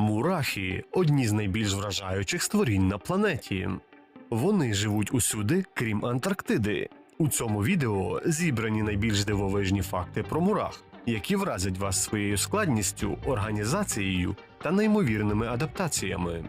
Мурахи одні з найбільш вражаючих створінь на планеті. Вони живуть усюди, крім Антарктиди. У цьому відео зібрані найбільш дивовижні факти про мурах, які вразять вас своєю складністю, організацією та неймовірними адаптаціями.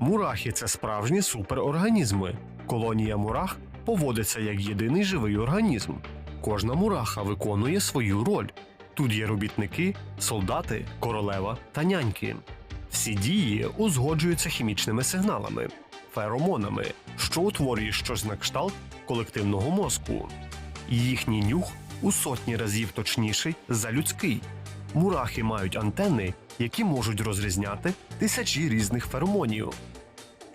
Мурахи це справжні суперорганізми. Колонія мурах поводиться як єдиний живий організм. Кожна мураха виконує свою роль. Тут є робітники, солдати, королева та няньки. Всі дії узгоджуються хімічними сигналами, феромонами, що утворює щось на кшталт колективного мозку. Їхній нюх у сотні разів точніший за людський. Мурахи мають антени, які можуть розрізняти тисячі різних феромонів.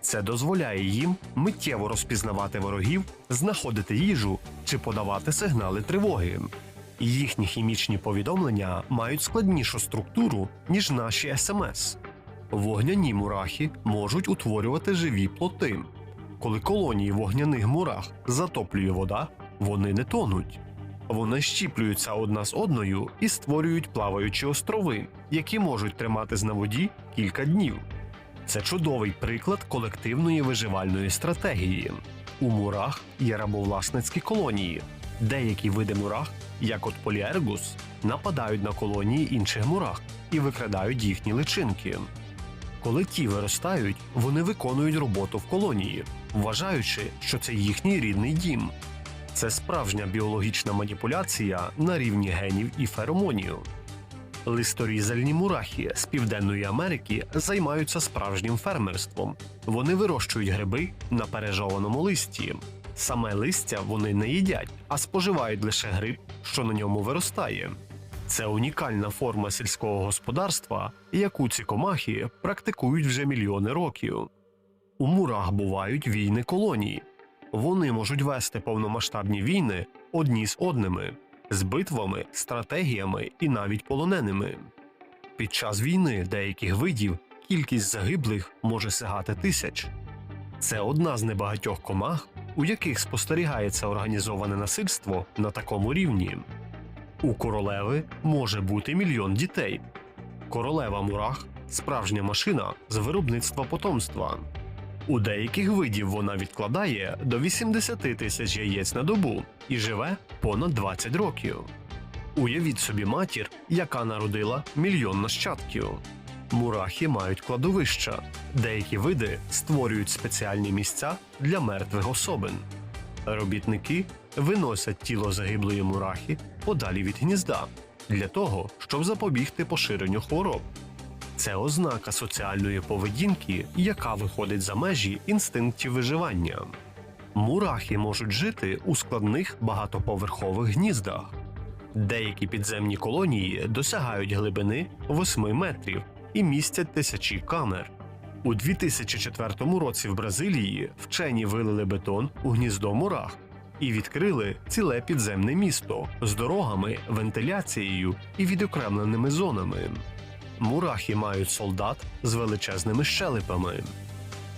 Це дозволяє їм миттєво розпізнавати ворогів, знаходити їжу чи подавати сигнали тривоги. Їхні хімічні повідомлення мають складнішу структуру, ніж наші СМС. Вогняні мурахи можуть утворювати живі плоти. Коли колонії вогняних мурах затоплює вода, вони не тонуть. Вони щіплюються одна з одною і створюють плаваючі острови, які можуть триматись на воді кілька днів. Це чудовий приклад колективної виживальної стратегії. У мурах є рабовласницькі колонії. Деякі види мурах, як от поліергус, нападають на колонії інших мурах і викрадають їхні личинки. Коли ті виростають, вони виконують роботу в колонії, вважаючи, що це їхній рідний дім. Це справжня біологічна маніпуляція на рівні генів і феромонів. Листорізальні мурахи з Південної Америки займаються справжнім фермерством. Вони вирощують гриби на пережованому листі. Саме листя вони не їдять, а споживають лише гриб, що на ньому виростає. Це унікальна форма сільського господарства, яку ці комахи практикують вже мільйони років. У мурах бувають війни колонії. Вони можуть вести повномасштабні війни одні з одними, з битвами, стратегіями і навіть полоненими. Під час війни деяких видів кількість загиблих може сягати тисяч. Це одна з небагатьох комах, у яких спостерігається організоване насильство на такому рівні. У королеви може бути мільйон дітей. Королева мурах справжня машина з виробництва потомства. У деяких видів вона відкладає до 80 тисяч яєць на добу і живе понад 20 років. Уявіть собі матір, яка народила мільйон нащадків. Мурахи мають кладовища. Деякі види створюють спеціальні місця для мертвих особин. Робітники виносять тіло загиблої мурахи подалі від гнізда для того, щоб запобігти поширенню хвороб. Це ознака соціальної поведінки, яка виходить за межі інстинктів виживання. Мурахи можуть жити у складних багатоповерхових гніздах. Деякі підземні колонії досягають глибини 8 метрів і містять тисячі камер. У 2004 році в Бразилії вчені вилили бетон у гніздо мурах і відкрили ціле підземне місто з дорогами, вентиляцією і відокремленими зонами. Мурахи мають солдат з величезними щелепами.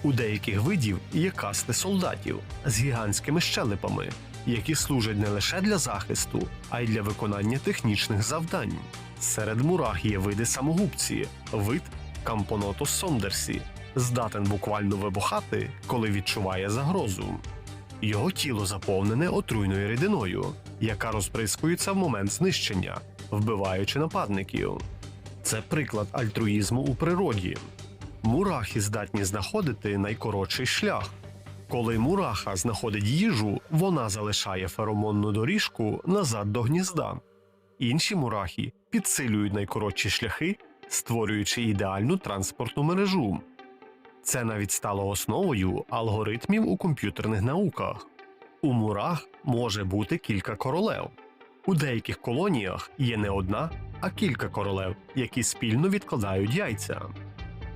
У деяких видів є касти солдатів з гігантськими щелепами, які служать не лише для захисту, а й для виконання технічних завдань. Серед мурах є види самогубці, вид Кампонотус сондерсі, здатен буквально вибухати, коли відчуває загрозу. Його тіло заповнене отруйною рідиною, яка розприскується в момент знищення, вбиваючи нападників. Це приклад альтруїзму у природі. Мурахи здатні знаходити найкоротший шлях. Коли мураха знаходить їжу, вона залишає феромонну доріжку назад до гнізда. Інші мурахи підсилюють найкоротші шляхи, створюючи ідеальну транспортну мережу. Це навіть стало основою алгоритмів у комп'ютерних науках. У мурах може бути кілька королев. У деяких колоніях є не одна, а кілька королев, які спільно відкладають яйця.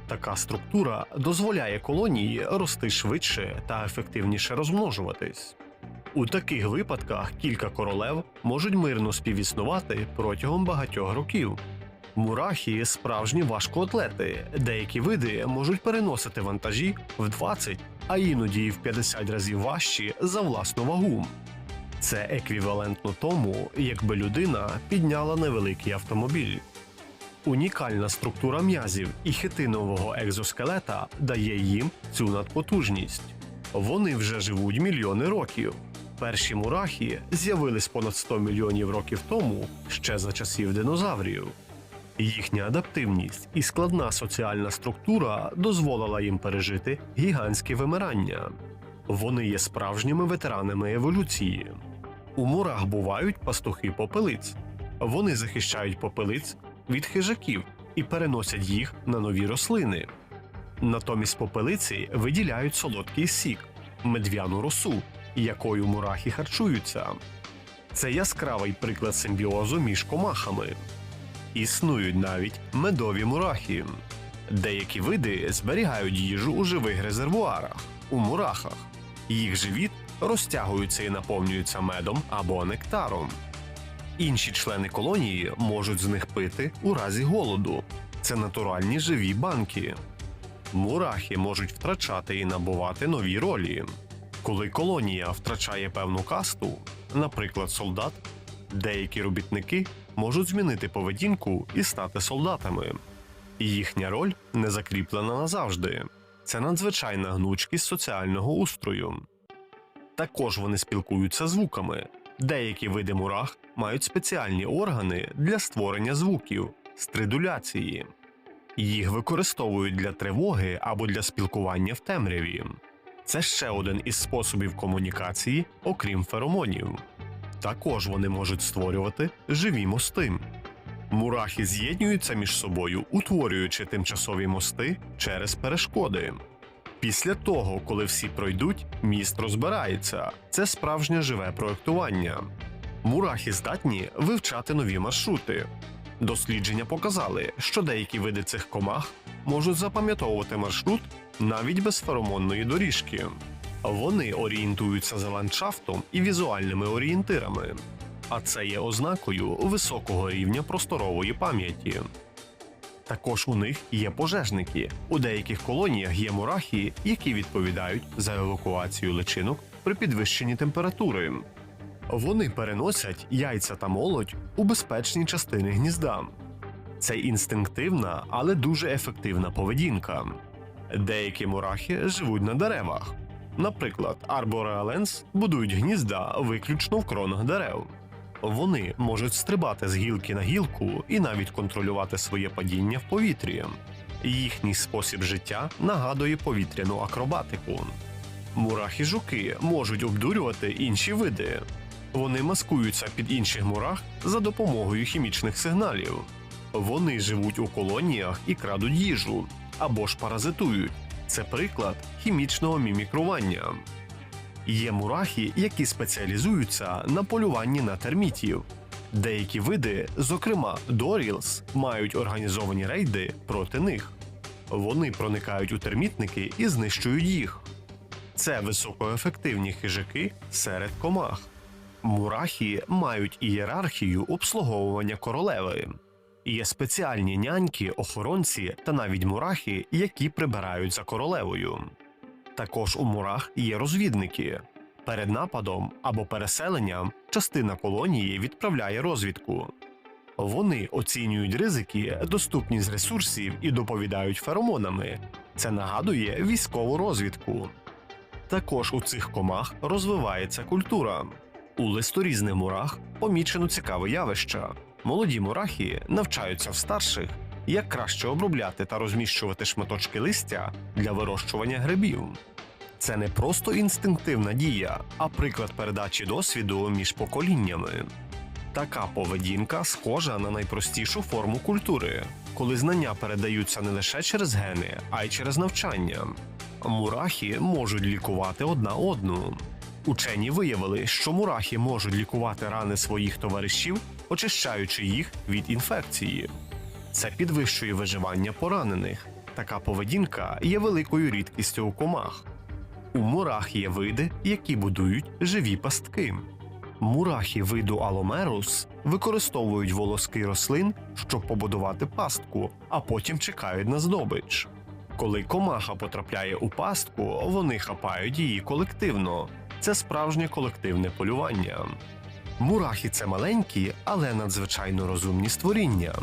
Така структура дозволяє колонії рости швидше та ефективніше розмножуватись. У таких випадках кілька королев можуть мирно співіснувати протягом багатьох років. Мурахи справжні важкоатлети. Деякі види можуть переносити вантажі в 20, а іноді в 50 разів важчі за власну вагу. Це еквівалентно тому, якби людина підняла невеликий автомобіль. Унікальна структура м'язів і хитинового екзоскелета дає їм цю надпотужність. Вони вже живуть мільйони років. Перші мурахи з'явились понад 100 мільйонів років тому, ще за часів динозаврів. Їхня адаптивність і складна соціальна структура дозволила їм пережити гігантське вимирання. Вони є справжніми ветеранами еволюції. У мурах бувають пастухи попелиць. Вони захищають попелиць від хижаків і переносять їх на нові рослини. Натомість попелиці виділяють солодкий сік, медв'яну росу, якою мурахи харчуються. Це яскравий приклад симбіозу між комахами. Існують навіть медові мурахи. Деякі види зберігають їжу у живих резервуарах у мурахах. Їх живіт розтягується і наповнюється медом або нектаром. Інші члени колонії можуть з них пити у разі голоду. Це натуральні живі банки. Мурахи можуть втрачати і набувати нові ролі. Коли колонія втрачає певну касту, наприклад, солдат, деякі робітники можуть змінити поведінку і стати солдатами. Їхня роль не закріплена назавжди. Це надзвичайна гнучкість соціального устрою. Також вони спілкуються звуками. Деякі види мурах мають спеціальні органи для створення звуків стридуляції. Їх використовують для тривоги або для спілкування в темряві. Це ще один із способів комунікації, окрім феромонів. Також вони можуть створювати живі мости. Мурахи з'єднуються між собою, утворюючи тимчасові мости через перешкоди. Після того, коли всі пройдуть, міст розбирається. Це справжнє живе проектування. Мурахи здатні вивчати нові маршрути. Дослідження показали, що деякі види цих комах можуть запам'ятовувати маршрут навіть без феромонної доріжки. Вони орієнтуються за ландшафтом і візуальними орієнтирами, а це є ознакою високого рівня просторової пам'яті. Також у них є пожежники. У деяких колоніях є мурахи, які відповідають за евакуацію личинок при підвищенні температури. Вони переносять яйця та молодь у безпечні частини гнізда. Це інстинктивна, але дуже ефективна поведінка. Деякі мурахи живуть на деревах. Наприклад, арбореаленс будують гнізда виключно в кронах дерев. Вони можуть стрибати з гілки на гілку і навіть контролювати своє падіння в повітрі. Їхній спосіб життя нагадує повітряну акробатику. Мурахи жуки можуть обдурювати інші види. Вони маскуються під інших мурах за допомогою хімічних сигналів. Вони живуть у колоніях і крадуть їжу або ж паразитують. Це приклад хімічного мімікрування. Є мурахи, які спеціалізуються на полюванні на термітів. Деякі види, зокрема Дорілс, мають організовані рейди проти них. Вони проникають у термітники і знищують їх. Це високоефективні хижаки серед комах. Мурахи мають ієрархію обслуговування королеви. Є спеціальні няньки, охоронці та навіть мурахи, які прибирають за королевою. Також у мурах є розвідники. Перед нападом або переселенням частина колонії відправляє розвідку. Вони оцінюють ризики, доступність ресурсів і доповідають феромонами. Це нагадує військову розвідку. Також у цих комах розвивається культура. У листорізних мурах помічено цікаве явище. Молоді мурахи навчаються в старших, як краще обробляти та розміщувати шматочки листя для вирощування грибів. Це не просто інстинктивна дія, а приклад передачі досвіду між поколіннями. Така поведінка схожа на найпростішу форму культури, коли знання передаються не лише через гени, а й через навчання. Мурахи можуть лікувати одна одну. Учені виявили, що мурахи можуть лікувати рани своїх товаришів, очищаючи їх від інфекції. Це підвищує виживання поранених. Така поведінка є великою рідкістю у комах. У мурах є види, які будують живі пастки. Мурахи виду аломерус використовують волоски рослин, щоб побудувати пастку, а потім чекають на здобич. Коли комаха потрапляє у пастку, вони хапають її колективно. Це справжнє колективне полювання. Мурахи це маленькі, але надзвичайно розумні створіння.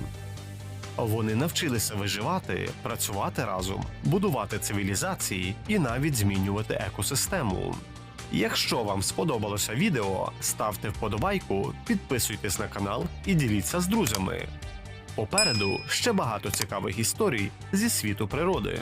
Вони навчилися виживати, працювати разом, будувати цивілізації і навіть змінювати екосистему. Якщо вам сподобалося відео, ставте вподобайку, підписуйтесь на канал і діліться з друзями. Попереду ще багато цікавих історій зі світу природи.